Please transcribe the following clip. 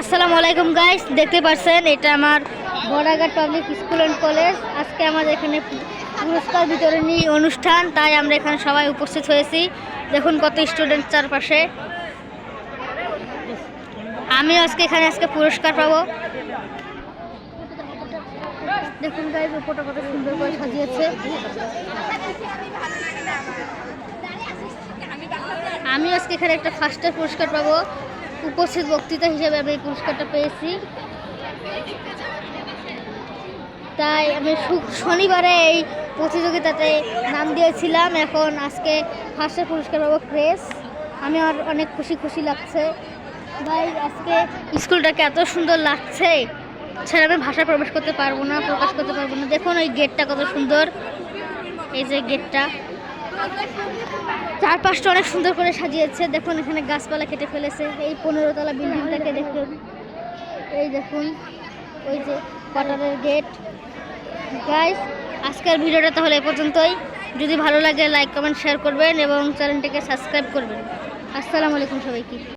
আসসালামু আলাইকুম গাইস দেখতে পাচ্ছেন, এটা আমার Baraghat public school and college. আজকে আমাদের এখানে পুরস্কার বিতরণী অনুষ্ঠান, তাই আমরা এখানে সবাই উপস্থিত হয়েছি। দেখুন কত স্টুডেন্ট চারপাশে। আমি আজকে এখানে আজকে পুরস্কার পাবো। দেখুন গাইজ উপরটা কত সুন্দর করে সাজিয়েছে। আমি আজকে এখানে একটা ফার্স্টের পুরস্কার পাবো। উপস্থিত বক্তৃতা হিসেবে আমি এই পুরস্কারটা পেয়েছি। তাই আমি শনিবারে এই প্রতিযোগিতাতে নাম দিয়েছিলাম। এখন আজকে ফার্স্টের পুরস্কার পাবো ক্রেস। আমি আর অনেক খুশি খুশি লাগছে। ভাই, আজকে স্কুলটাকে এত সুন্দর লাগছে। ছাড়া আমি ভাষা প্রবেশ করতে পারব না, প্রকাশ করতে পারব না। দেখুন ওই গেটটা কত সুন্দর। এই যে গেটটা। চারপাশটা অনেক সুন্দর করে সাজিয়েছে। দেখুন, এখানে গাছপালা কেটে ফেলেছে। এই পনেরো তলা বিল্ডিংটাকে দেখুন। এই দেখুন, ওই যে কটারের গেট। গাইস আজকের ভিডিওটা তাহলে এ পর্যন্তই। যদি ভালো লাগে, লাইক, কমেন্ট, শেয়ার করবেন এবং চ্যানেলটিকে সাবস্ক্রাইব করবেন। আসসালামু আলাইকুম সবাইকে।